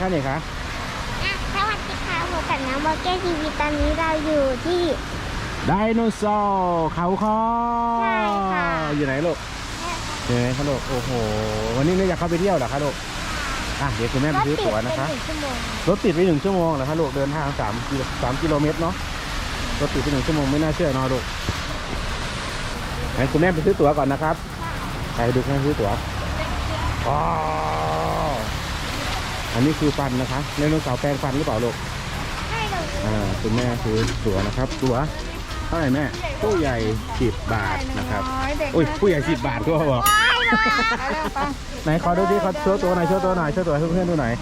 คะเนี่ยคะอะสวัสดีค่ะพบกับน้องโบเก้ทีวีตอนนี้เราอยู่ที่ ไดโนเสาร์เขาคอใช่ค่ะ อยู่ไหนลูกเห็นไหมคะลูกโอ้โห วันนี้ไม่อยากเข้าไปเที่ยวเหรอคะลูกอะเดี๋ยวคุณแม่ไปรถซื้อติดตั๋วเป็นนะคะหนึ่งชั่วโมงรถติดไปหนึ่งชั่วโมงเหรอคะลูกเดินทางสามกิโลสามกิโลเมตรเนาะรถติดไปหนึ่งชั่วโมงไม่น่าเชื่อเนาะลูกงั้นคุณแม่ไปซื้อตั๋วก่อนนะครับไปดูแม่ซื้อตั๋วอ๋อ อันนี้คือฟันนะคะไดโนเสาร์แปลงฟันหรือเปล่าลูกใช่เลยอ่าคุณแม่ซื้อตั๋วนะครับ ตั๋วเท่าไหร่แม่ผู้ใหญ่สิบบาทนะครับอุ้ยผู้ใหญ่สิบบาทก็บอกไหนขอดูดิขอโชว์ตัวหน่อยโชว์ตัวหน่อยโชว์ตัวให้เพื่อนๆดูหน่อย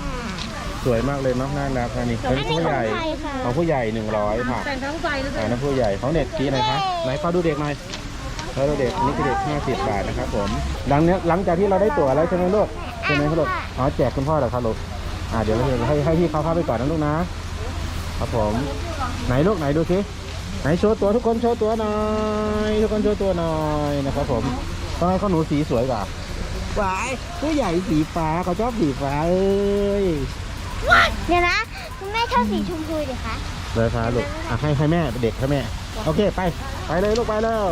สวยมากเลยเนาะน่ารักอันนี้เป็นผู้ใหญ่ใช่ค่ะของผู้ใหญ่หนึ่งร้อยค่ะแต่งทั้งไฟหรือเปอ่าล่านั่นผู้ใหญ่ของเด็กกี่ไหนคะไหนขอดูเด็กหน่อยขอดูเด็กอันนี่คือเด็กห้าสิบบาทนะครับผมหลังเนี้ยหลังจากที่เราได้ตั๋วแล้วใช่ไหมลูกใช่ไหมครับลูกอ๋อแจกคุณพ่อเหรอครับลูก อ่าเดี๋ยวเราให้ให้พี่เขาเข้าไปก่อนนะลูกนะ ครับผม ไหนลูกไหนดูสิไหนโชว์ตัวทุกคนโชว์ตัวหน่อยทุกคนโชว์ตัวหน่อยนะครับผมต้องให้ข้าวหนูสีสวยกว่าหวายผู้ใหญ่สีฟ้าเขาชอบสีฟ้าเอ้ยเดี๋ยวนะคุณแม่ชอบสีชมพูดิคะเลยครับลูกอะให้ให้แม่เด็กให้แม่ โอเคไปไปเลยลูกไปแล้ว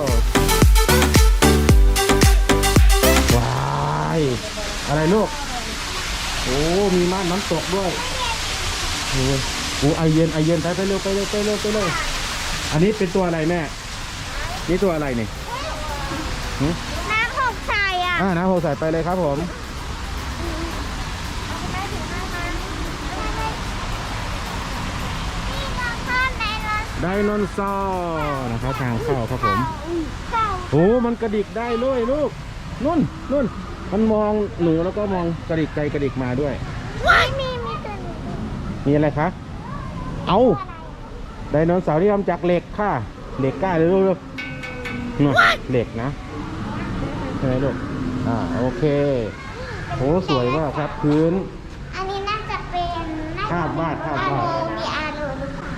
ว้ายอะไรลูกโอ้มีม่านน้ำตกด้วยโอ้โหไอเย็นไอเย็นไปไปเร็วไปเร็วไปเร็วไปเร็วอันนี้เป็นตัวอะไรแม่นี่ตัวอะไรนี่หึน้ำหกใส่อะอ่าน้ำโหใส่ไปเลยครับผมแม่ถึงมามานี่น้องพ่อในรถไดโนเสาร์นะครับทางเข้าครับผมเก่าโอ้มันกระดิกได้ด้วยลูกนุ่นนุ่น มันมองหนูแล้วก็มองกระดิกใจกระดิกมาด้วยไม่มีมีตัวหนึงมีอะไรคะ เอาไดโนเสาร์ที่ทำจากเหล็กค่ะ เหล็กกล้าเลยลูกลูกนู่นเหล็กนะใช่ไหมลูก อ่า โอเคโอ้สวยมากครับ พื้น อันนี้น่าจะเป็นน่จะภาพวาดภาพวาดอโรมีอาโรหรือเปล่า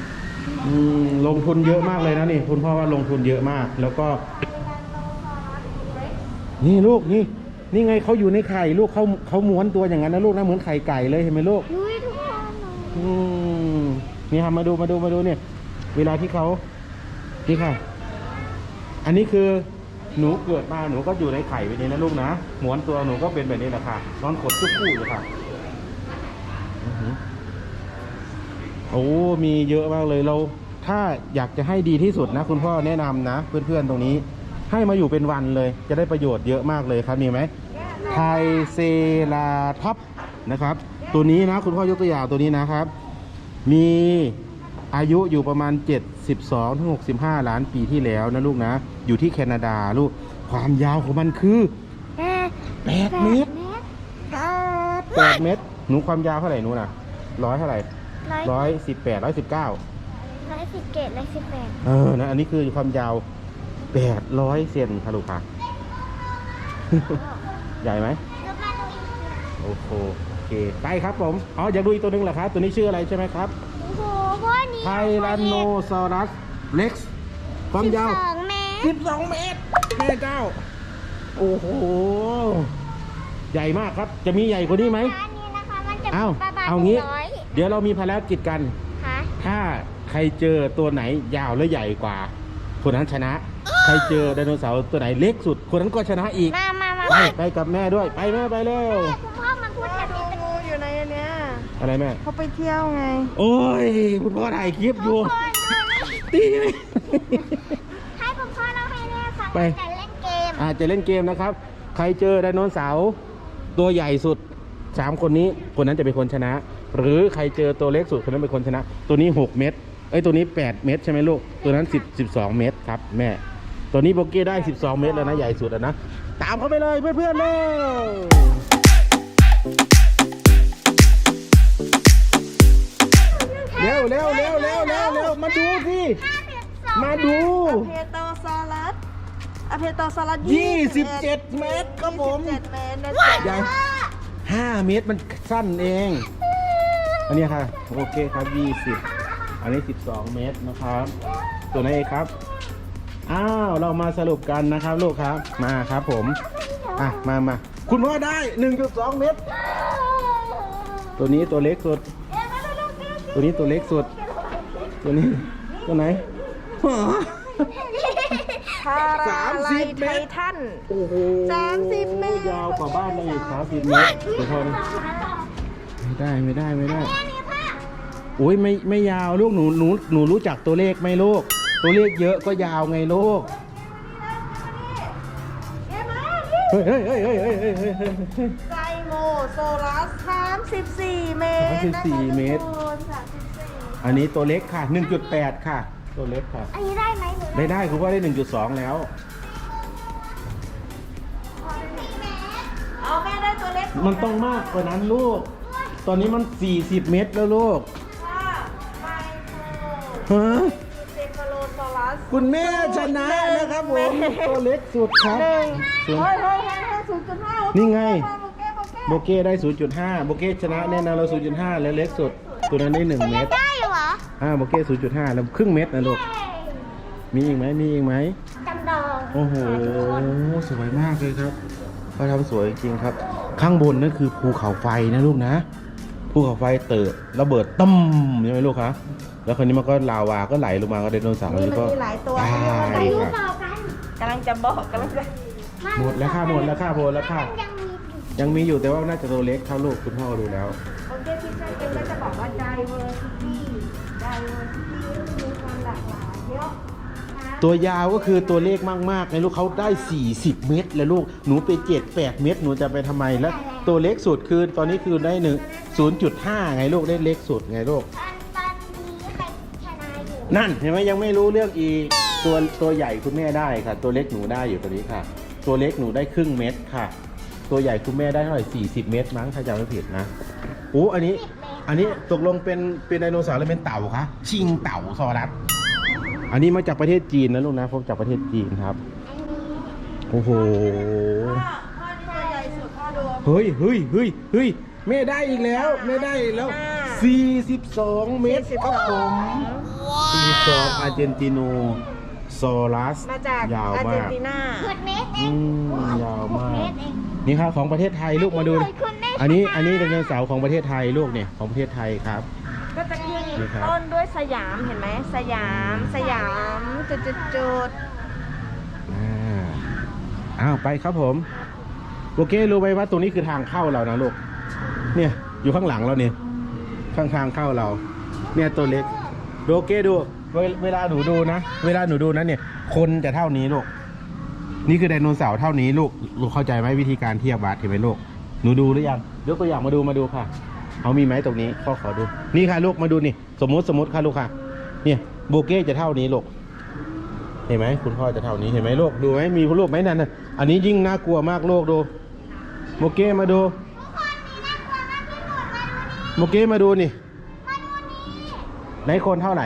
อืมลงทุนเยอะมากเลยนะนี่ คุณพ่อว่าลงทุนเยอะมาก แล้วก็ นี่ลูกนี่ นี่ไงเขาอยู่ในไข่ลูกเขาเขาม้วนตัวอย่างนั้นนะลูกนะเหมือนไข่ไก่เลยเห็นไหมลูกอุ้ยทุกคนอืมนี่ครับมาดูมาดูมาดูเนี่ย เวลาที่เขานี่ค่ะ อันนี้คือหนูเกิดมาหนูก็อยู่ในไข่แบบนี้นะลูกนะหมวนตัวหนูก็เป็นแบบนี้แหละค่ะนอนขดทุกคู่เลยค่ะโอ้มีเยอะมากเลยเรา ถ้าอยากจะให้ดีที่สุดนะ คุณพ่อแนะนำนะ เพื่อนๆตรงนี้ ให้มาอยู่เป็นวันเลย จะได้ประโยชน์เยอะมากเลยครับมีไหมไทเซราท็อปนะครับ ตัวนี้นะคุณพ่อยกตัวอย่างตัวนี้นะครับ มีอายุอยู่ประมาณ 72ถึง65 ล้านปีที่แล้วนะลูกนะ อยู่ที่แคนาดาลูก ความยาวของมันคือแม่8เมตร 8 เมตร หนูความยาวเท่าไหร่หนูน่ะร้อยเท่าไหร่ร้อยร้อยสิบแปดร้อยสิบเก้าร้อยสิบเจ็ดร้อยสิบแปดเออนะอันนี้คือความยาว 800เซนค่ะลูกค่ะใหญ่ไหมแล้วมาดูอีกโอ้โหโอเคไปครับผม อ๋ออยากดูอีกตัวหนึงเหรอครับ ตัวนี้ชื่ออะไรใช่ไหมครับโอ้โหพวกนี้ไทแรนโนซอรัสเล็กซ์ความยาวสองเมตร12 เมตร แม่เจ้า โอ้โห ใหญ่มากครับ จะมีใหญ่กว่านี้ไหมอันนี้นะคะมันจะเอ้าประมาณเอางี้ร้อยเดี๋ยวเรามีภารกิจกัน ค่ะ ถ้าใครเจอตัวไหนยาวและใหญ่กว่าคนนั้นชนะ ใครเจอไดโนเสาร์ตัวไหนเล็กสุด คนนั้นก็ชนะอีก มามามาไปไปกับแม่ด้วย ไปแม่ไปเร็ว คุณพ่อมาพูดแบบนี้เป็นงูอยู่ในอันเนี้ยอะไรแม่ เขาไปเที่ยวไง โอ้ย คุณพ่อถ่ายคลิปอยู่ตีไหม ให้คุณพ่อเล่าให้แม่ฟังไปการเล่นเกม อาจจะเล่นเกมนะครับ ใครเจอไดโนเสาร์ตัวใหญ่สุดสามคนนี้ คนนั้นจะเป็นคนชนะ หรือใครเจอตัวเล็กสุดคนนั้นเป็นคนชนะ ตัวนี้ 6 เม็ดเอ้ย ตัวนี้ 8 เม็ดใช่ไหมลูก ตัวนั้น 10 12 เม็ดครับ แม่ ตัวนี้โบเก้ได้ 12 เม็ดแล้วนะ ใหญ่สุดแล้วนะ ตามเขาไปเลยเพื่อนๆเลยเร็วเร็วเร็วเร็วเร็วเร็วมาดูสิ มาดูอเพโตซอรัสอเพโตซอรัส27 เมตรครับผมเจ็ดเมตรนะใหญ่ห้าเมตรมันสั้นเอง อันนี้ค่ะ โอเคครับยี่สิบอันนี้สิบสองเมตรนะครับ ตัวไหนเองครับ อ้าวเรามาสรุปกันนะครับลูกครับ มาครับผม อะมามาคุณพ่อได้ 1.2 เมตร ตัวนี้ตัวเล็กสุด ตัวนี้ตัวเล็กสุด ตัวนี้ตัวไหนพาราไล30ไททันโอ้โหสามสิบเมตรยาวกว่าบ้านเราอีกสามสิบเมตรทุกคนไม่ได้ไม่ได้ไม่ได้โอ้ยไม่ไม่ยาวลูกหนูหนูหนูรู้จักตัวเลขไหมลูก ตัวเลขเยอะก็ยาวไงลูกเฮ้ยเฮ้ยเฮ้ยเฮ้ยเฮ้ยเฮ้ยเฮ้ยเฮ้ยเฮ้ย ไซโมโซลัส34 เมตร34เมตรอันนี้ตัวเล็กค่ะ 1.8 ค่ะ ตัวเล็กค่ะ อันนี้ได้ไหมหนูได้ได้คุณว่าได้ 1.2 แล้ว เอาแม่ได้ตัวเล็กมันต้องมากกว่านั้นลูก ตอนนี้มัน 40 เมตรแล้วลูกค่ะไมโครฮะ คุณแม่ชนะนะครับผมตัวเล็กสุดครับหนึ่งส่วนเฮ้ยเฮ้ยเฮ้ยเฮ้ยศูนย์จุดห้านี่ไง โบเก้โบเก้โบเก้ได้ 0.5 โบเก้ชนะแน่นอนเรา 0.5 แล้วเล็กสุด ตัวนั้นได้ 1 เมตร ได้เหรออ่า โบเก้ 0.5 แล้วครึ่งเมตรนะลูก มีอีกไหม มีอีกไหม จำลองโอ้โห สวยมากเลยครับเขาทำสวยจริงครับ ข้างบนนั่นคือภูเขาไฟนะลูกนะ ภูเขาไฟเติดระเบิดตั้มใช่ไหมลูกคะ แล้วคราวนี้มันก็ลาวาก็ไหลลงมาก็ไดโนเสาร์นี่แล้วมันก็มีหลายตัวตาไปยดูค่ะต่อกันกำลังจะบอกกำลังจะหมดแล้วค่ะหมดแล้วค่ะหมดแล้วค่ะมันยังมีอยู่ยังมีอยู่แต่ว่าน่าจะตัวเล็กเท่าลูกคุณพ่อดูแล้วโบเก้ที่ใช่เองก็จะบอกว่า diversity diversity มีความหลากหลายเยอะนะตัวยาวก็คือตัวเลขมากๆไงลูกเขาได้ 40 เมตรแล้วลูกหนูไป7 8เมตรหนูจะไปทำไมแล้ว ตัวเล็กสุดคือตอนนี้คือได้หนึ่ง0.5 ไงลูกได้เล็กสุดไงลูกตอนตอนนี้ใครช นะอยู่นั่นเห็นไหมยังไม่รู้เรื่องอีกตัวตัวใหญ่คุณแม่ได้ค่ะ ตัวเล็กหนูได้อยู่ตัวนี้ค่ะ ตัวเล็กหนูได้ครึ่งเม็ดค่ะ ตัวใหญ่คุณแม่ได้เท่าไหร่40 เมตรมั้งถ้าจำไม่ผิดนะโอ้อันนี้ อันนี้ตกลงเป็นเป็นไดโนเสาร์หรือเป็นเต่าคะชิงเต่าซอรัสอันนี้มาจากประเทศจีนนะลูกนะพบจากประเทศจีนครับโอ้โหพ่อพ่อนี่ตัวใหญ่สุดพ่อดูเฮ้ยเฮ้ยเฮ้ยเฮ้ยแม่ได้อีกแล้วแม่ได้แล้ว 42 เมตรครับผม42อาร์เจนติโนโซลัสมาจากยาวอาร์เจมานกตินาขวดเม็ดเออืงมยาวมากเม็ดเองนี่ครับของประเทศไทยลูกมาดูขอบคุณแม่อันนี้ค่ะอันนี้ไดโนเสาร์ของประเทศไทยลูกเนี่ยของประเทศไทยครับ ก็จะขึ้นนี่ครับ ต้นด้วยสยามเห็นไหมสยามสยามจุดจุดจุดอ่าอ้าวไปครับผมโอเครู้ไหมว่าตรงนี้คือทางเข้าเรานะลูกเนี่ยอยู่ข้างหลังเราเนี่ย ข้างทางเข้าเรา เนี่ยตัวเล็กดูโอเคดู เวลาหนูดูนะ เวลาหนูดูนะเนี่ย คนจะเท่านี้ลูก นี่คือไดโนเสาร์เท่านี้ลูก ลูกเข้าใจไหมวิธีการเทียบวัดเห็นไหมลูก หนูดูหรือยังยกตัวอย่างมาดูมาดูค่ะเอามีไหมตรงนี้ข้อขอดู นี่ค่ะลูกมาดูนี่ สมมุติสมมติค่ะลูกค่ะ เนี่ยโบเก้จะเท่านี้ลูก เห็นไหมคุณพ่อจะเท่านี้เห็นไหมลูก ดูไหมมีรูปไหมนั่นน่ะ อันนี้ยิ่งน่ากลัวมากลูกดูโมเก้มาดู โมเก้มาดูนี่ไหนคนเท่าไหน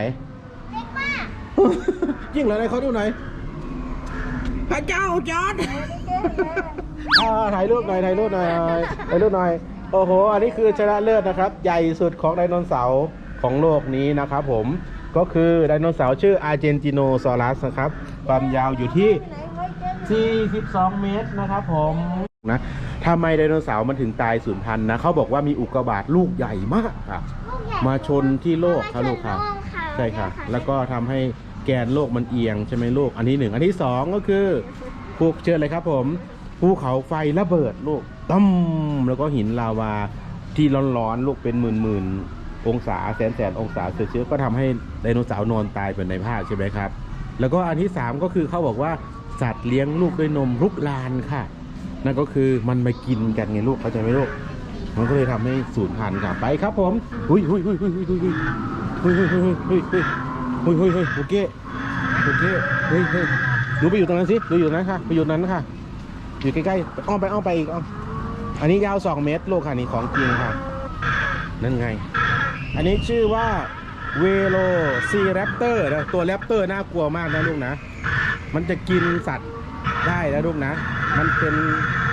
เล็กมากยิ่งเหรอไหนเขาดูหน่อยพระเจ้าจอร์ดอ่าถ่ายรูปหน่อยถ่ายรูปหน่อยถ่ายรูปหน่อย โอ้โห อันนี้คือชนะเลิศนะครับ ใหญ่สุดของไดโนเสาร์ของโลกนี้นะครับผม ก็คือไดโนเสาร์ชื่ออาร์เจนติโนซอรัสนะครับ ความยาวอยู่ที่ 42 เมตรนะครับผม นะทำไมไดโนเสาร์มันถึงตายสูญพันธุ์นะเขาบอกว่ามีอุกกาบาตลูกใหญ่มากค่ะลูกใหญ่มาชนที่โลกครับลูกค่ะมาชนโลกค่ะใช่ค่ะ แล้วก็ทำให้แกนโลกมันเอียงใช่ไหมลูกอันที่หนึ่งอันที่สองก็คือภูเชิญเลยครับผมภูเขาไฟระเบิดลูกตั้มแล้วก็หินลาวาที่ร้อนๆลูกเป็นหมื่นๆองศาแสนแสนๆองศาเซลเซียสก็ทำให้ไดโนเสาร์นอนตายเป็นในภาพใช่ไหมครับ แล้วก็อันที่สามก็คือเขาบอกว่าสัตว์เลี้ยงลูกด้วยนมรุกลานค่ะ นั่นก็คือมันมากินกันไงลูกเข้าใจไหมลูกมันก็เลยทำให้สูญพันธุ์ค่ะไปครับผมหุยหุยหุยหุยหุยหุยหุยหุยหุยหุยหุยหุยหุยหุยหุยโอเคโอเคเฮ้ยเฮ้ยหนูไปอยู่ตรงนั้นสิหนูอยู่นั้นค่ะไปอยู่นั้นค่ะอยู่ใกล้ๆอ้อมไปอ้อมไปอีกอ้อมอันนี้ยาวสองเมตรลูกค่ะนี่ของจริงค่ะนั่นไง อันนี้ชื่อว่าเวโลซีแรปเตอร์นะตัวแรปเตอร์น่ากลัวมากนะลูกนะ มันจะกินสัตว์ได้นะลูกนะ มันเป็น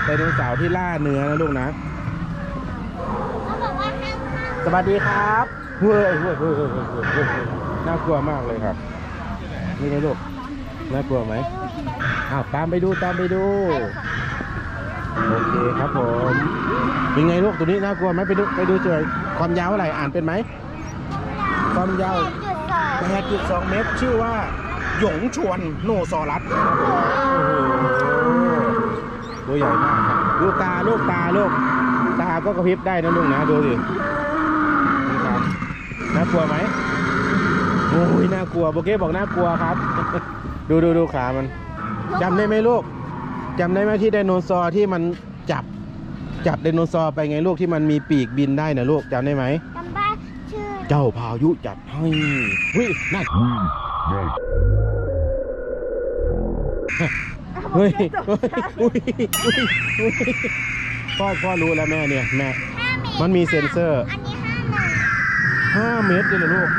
ไดโนเสาร์ที่ล่าเนื้อนะลูกนะสวัสดีครับเฮ้ยเฮ้ยเฮ้ยเฮ้ยเฮ้ยน่ากลัวมากเลยครับ นี่นะลูก น่ากลัวไหมอ้าวตามไปดูตามไปดู โอเคครับผมเป็นไงลูกตัวนี้น่ากลัวไหมไปดูไปดูเฉยความยาวเท่าไหร่อ่านเป็นไหม ความยาว8.2 เมตร ชื่อว่า หยงชวนโนซอรัสโอ้โห ตัวใหญ่มากครับดูตาลูกตาลูกตาก็กระพริบได้นะลุงนะดูสินี่ครับน่ากลัวไหมโอ้ยน่ากลัวโบเก้บอกน่ากลัวครับ ดูดูดูขามันจำได้ไหมลูกจำได้ไหมที่ไดโนเสาร์ที่มันจับจับไดโนเสาร์ไปไงลูกที่มันมีปีกบินได้นะลูกจำได้ไหมจำบ้านชื่อเจ้าพายุจัดให้วินั่น เฮ้ยเฮ้ยอุ้ยอุ้ยอุ้ยพ่อพ่อรู้แล้วแม่เนี่ยแม่ห้าเมตรมันมีเซ็นเซอร์ อันนี้ห้าหนึ่งห้าเมตรเลยเหรอลูก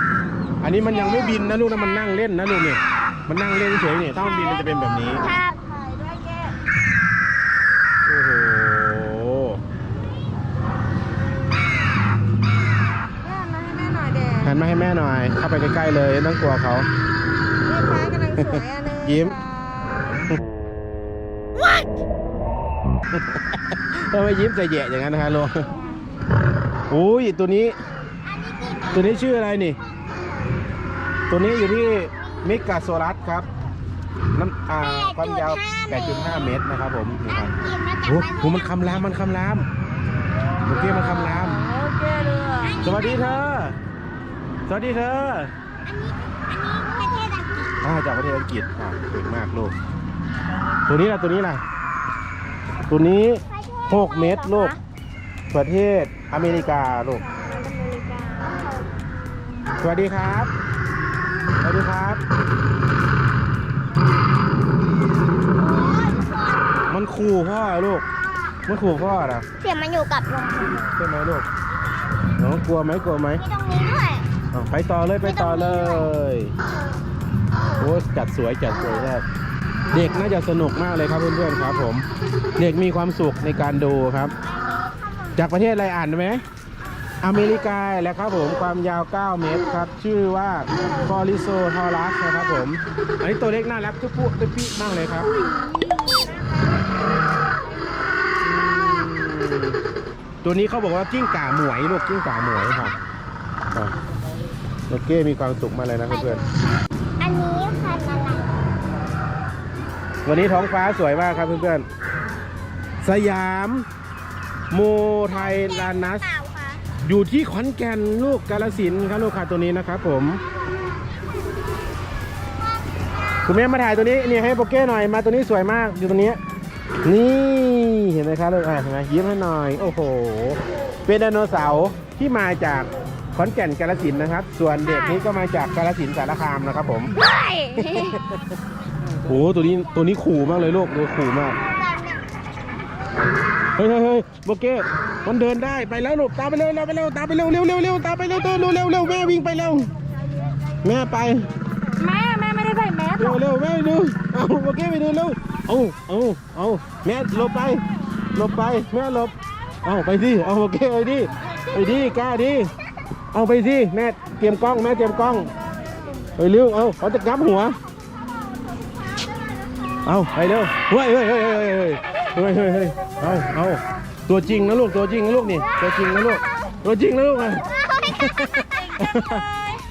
อันนี้มันยังไม่บินนะลูกนะมันนั่งเล่นนะลูกเนี่ย มันนั่งเล่นเฉยๆเนี่ยถ้ามันบินมันจะเป็นแบบนี้ ครับถ่ายด้วยแกโอ้โห แม่มาให้แม่หน่อยเด็กหันมาให้แม่หน่อย เข้าไปใกล้ๆเลยไม่ต้องกลัวเขา นี่ฟ้ากำลังสวยอันนึงยิ้ม ทำไมยิ้มใจแย่อย่างนั้นนะคะลูกอุ้ยตัวนี้ ตัวนี้ชื่ออะไรนี่ ตัวนี้อยู่ที่มิกาโซรัสครับน้ำอ่าความยาว 8.5 เมตรนะครับผมนี่ครับกินมาจากโอ้ประเทศโหมันคำรามมันคำรามโอเคมันคำรามโอเคเลยสวัสดีเธอ สวัสดีเธออันนี้อันนี้ประเทศอังกฤษอ่าจากประเทศอังกฤษอ่าเก่งมากลูกตัวนี้ล่ะตัวนี้ล่ะ ตัวนี้ 6 เมตรลูกประเทศอเมริกาลูกอเมริกาสวัสดีครับ สวัสดีครับ มันขู่พ่อลูก มันขู่พ่อนะเสียงมันอยู่กับลมใช่ไหมลูกน้องกลัวไหมกลัวไหมมีตรงนี้ด้วยอ้าวไปต่อเลยไปต่อเลย โอ้จัดสวยจัดสวยมาก เด็กน่าจะสนุกมากเลยครับเพื่อนๆครับผม เด็กมีความสุขในการดูครับ จากประเทศอะไรอ่านไหมอเมริกาแหละครับผมความยาว 9 เมตรครับ ชื่อว่าคอริโซทอรัสนะครับผม อันนี้ตัวเล็กน่ารักทุกปุ๊ทุกปิ๊มากเลยครับ ตัวนี้เขาบอกว่ากิ้งก่าหมวยลูกกิ้งก่าหมวยครับโอเคมีความสุขมากเลยนะเพื่อนๆอันนี้ วันนี้ท้องฟ้าสวยมากครับเพื่อนๆ สยามโมไทยลานัสเปล่าคะอยู่ที่ขอนแก่นลูกกาลสินธุ์ครับลูกค้าตัวนี้นะครับผม คุณแม่มาถ่ายตัวนี้นี่ให้โปเก้หน่อยมาตัวนี้สวยมากอยู่ตรงนี้ นี่เห็นไหมครับลูกอะเห็นไหมยิ้มให้หน่อย โอ้โห เป็นไดโนเสาร์ที่มาจากขอนแก่นกาลสินธุ์นะครับ ส่วนเด็กนี้ก็มาจากกาลสินธุ์สารคามนะครับผมเฮ้ย โอ้โหตัวนี้ตัวนี้ขู่มากเลยลูกดูขู่มาก เฮ้ยเฮ้ยเฮ้ยโบเก้มันเดินได้ไปแล้วลูกตามไปเร็วเร็วไปเร็วตามไปเร็วเร็วเร็วเร็วตามไปเร็วเร็วเร็วเร็วเร็วแม่วิ่งไปเร็วแม่ไปแม่แม่ไม่ได้ใส่แมสหรเร็อวกเร็วแม่ดูเอาโบเก้ไปดูเร็วเอาเอาเอาแม่หลบไปหลบไปแม่หลบเอาไปสิเอาโบเก้ไปดิไปดิกล้าดิเอาไปสิแม่เตรียมกล้องแม่เตรียมกล้องไปเร็วเอาเขาจะงับหัว เอาไปเร็วเฮ้ยเฮ้ยเฮ้ยเฮ้ยเฮ้ยเฮ้ยเฮ้ยเฮ้ยเอาเอาตัวจริงนะลูกตัวจริงนะลูกนี่ตัวจริงนะลูกตัวจริงนะลูกอะ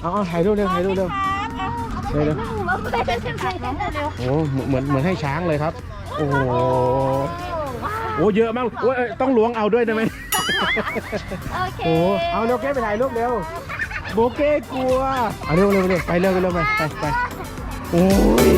เอาเอาถ่ายรูปเร็วถ่ายรูปเร็วเร็วเร็วโอ้เหมือนเหมือนให้ช้างเลยครับ โอ้โหโอ้เยอะมากโอ้ยเอ้ยต้องล้วงเอาด้วยได้ไหมโอเคโอ้เอาเร็วแก้ไปถ่ายรูปเร็วโบเก้กลัวเอาเร็วเร็วเร็วไปเร็วไปเร็วไปไปไปโอ้ย